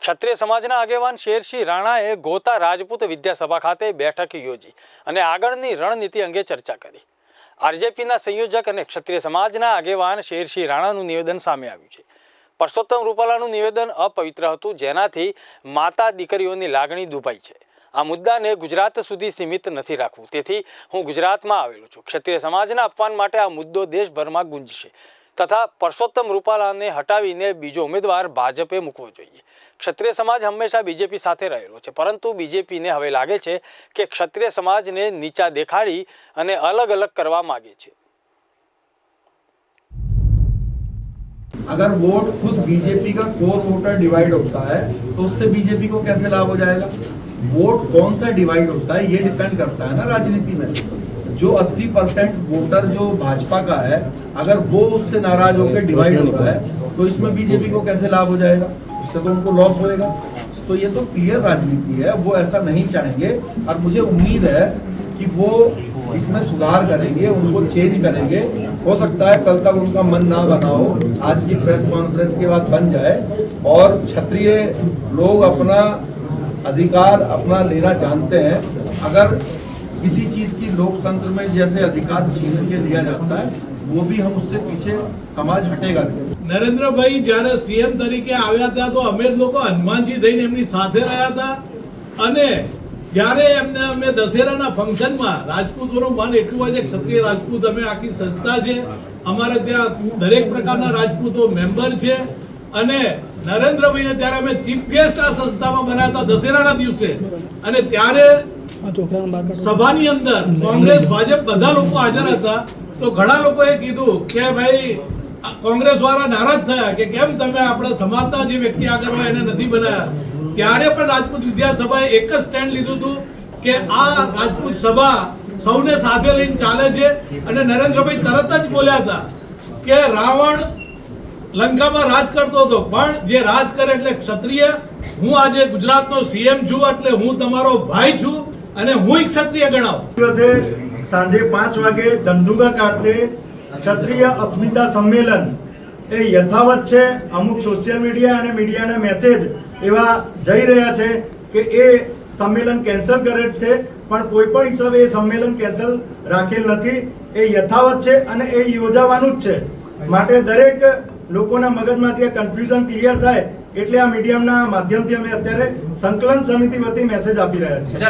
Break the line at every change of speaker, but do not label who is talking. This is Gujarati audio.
ક્ષત્રિય સમાજના આગેવાન શેરસિંહ રાણાએ ગોતા રાજપૂત વિદ્યાસભા ખાતે બેઠક યોજી અને આગળની રણનીતિ અંગે ચર્ચા કરી. આરજેપીના સંયોજક અને ક્ષત્રિય સમાજના આગેવાન શેરસિંહ રાણાનું નિવેદન સામે આવ્યું છે. પરસોત્તમ રૂપાલાનું નિવેદન અપવિત્ર હતું, જેનાથી માતા દીકરીઓની લાગણી દુભાઈ છે. આ મુદ્દાને ગુજરાત સુધી સીમિત નથી રાખવું. તેથી હું ગુજરાતમાં આવેલો છું. ક્ષત્રિય સમાજના અપમાન માટે આ મુદ્દો દેશભરમાં ગુંજશે. તથા પરસોત્તમ રૂપાલાને હટાવીને બીજો ઉમેદવાર ભાજપે મૂકવો જોઈએ ક્ષત્રિય સમાજ હંમેશા બીજેપી સાથે રહેલો છે પરંતુ બીજેપીને હવે લાગે છે કે ક્ષત્રિય સમાજને નીચા દેખાડી અને અલગ અલગ કરવા માગે છે
अगर वोट खुद बीजेपी का कोर वोटर डिवाइड होता है तो उससे बीजेपी को कैसे लाभ हो जाएगा वोट कौन सा डिवाइड होता है ये डिपेंड करता है ना राजनीति में जो 80 परसेंट वोटर जो भाजपा का है, अगर वो उससे नाराज़ होकर डिवाइड होता है तो इसमें बीजेपी को कैसे लाभ हो जाएगा? उससे तो उनको लॉस होएगा तो ये तो क्लियर राजनीति है, वो ऐसा नहीं चाहेंगे। और मुझे उम्मीद है कि वो इसमें सुधार करेंगे, उनको चेंज करेंगे। हो सकता है कल तक उनका मन ना बना हो आज की प्रेस कॉन्फ्रेंस के बाद बन जाए। और क्षत्रिय लोग अपना अधिकार अपना लेना जानते हैं। अगर किसी चीज की लोकतंत्र में जैसे अधिकार छीन के लिया जाता है वो भी हम उससे पीछे समाज हटेगा नहीं
નરેન્દ્રભાઈ જ્યારે સીએમ તરીકે આવ્યા હતા તો અમે જ લોકો હનુમાનજી થઈને એમની સાથે રહ્યા હતા અને જ્યારે એમને અમે દશેરાના ફંક્શનમાં રાજપૂતોનું મન એટલું હોય છે કે ક્ષત્રિય રાજપૂત અમે આખી સંસ્થા છે અમારે ત્યાં દરેક પ્રકારના રાજપૂતો મેમ્બર છે અને નરેન્દ્રભાઈને ત્યારે અમે ચીફ ગેસ્ટ આ સંસ્થામાં બનાવ્યા હતા દશેરાના દિવસે અને ત્યારે સભાની અંદર કોંગ્રેસ, ભાજપ બધા લોકો હાજર હતા. તો ઘણા લોકોએ કીધું કે ભાઈ કોંગ્રેસ વાળા નારાજ થયા કે કેમ તમે આપણા સમાજના જે વ્યક્તિ આગળ હોય એને નથી બનાવ્યા? ત્યારે પણ રાજપૂત વિદ્યાસભાએ એક જ સ્ટેન્ડ લીધું હતું કે આ રાજપૂત સભા સૌને સાથે લઈને ચાલે છે. અને નરેન્દ્રભાઈ તરત જ બોલ્યા હતા કે રાવણ લંકામાં રાજ કરતો હતો. પણ જે રાજ કરે એટલે ક્ષત્રિય, હું આજે ગુજરાતનો સીએમ છું, એટલે હું તમારો ભાઈ છું. અને હું ક્ષત્રિય ગણાવું.
દિવસે સાંજે પાંચ વાગે ધંધુકા ખાતે ક્ષત્રિય અસ્મિતા સંમેલન. એ યથાવત છે. અમુક સોશિયલ મીડિયા અને મીડિયાના મેસેજ એવા જઈ રહ્યા છે કે એ સંમેલન કેન્સલ કરે છે, પણ કોઈ પણ હિસાબે એ સંમેલન કેન્સલ રાખેલ નથી. એ યથાવત છે અને એ યોજાવાનું જ છે. માટે દરેક લોકોના મગજમાંથી આ કન્ફ્યુઝન ક્લિયર થાય એટલે આ મીડિયમના માધ્યમથી અમે અત્યારે સંકલન સમિતિ વતી મેસેજ આપી રહ્યા છીએ.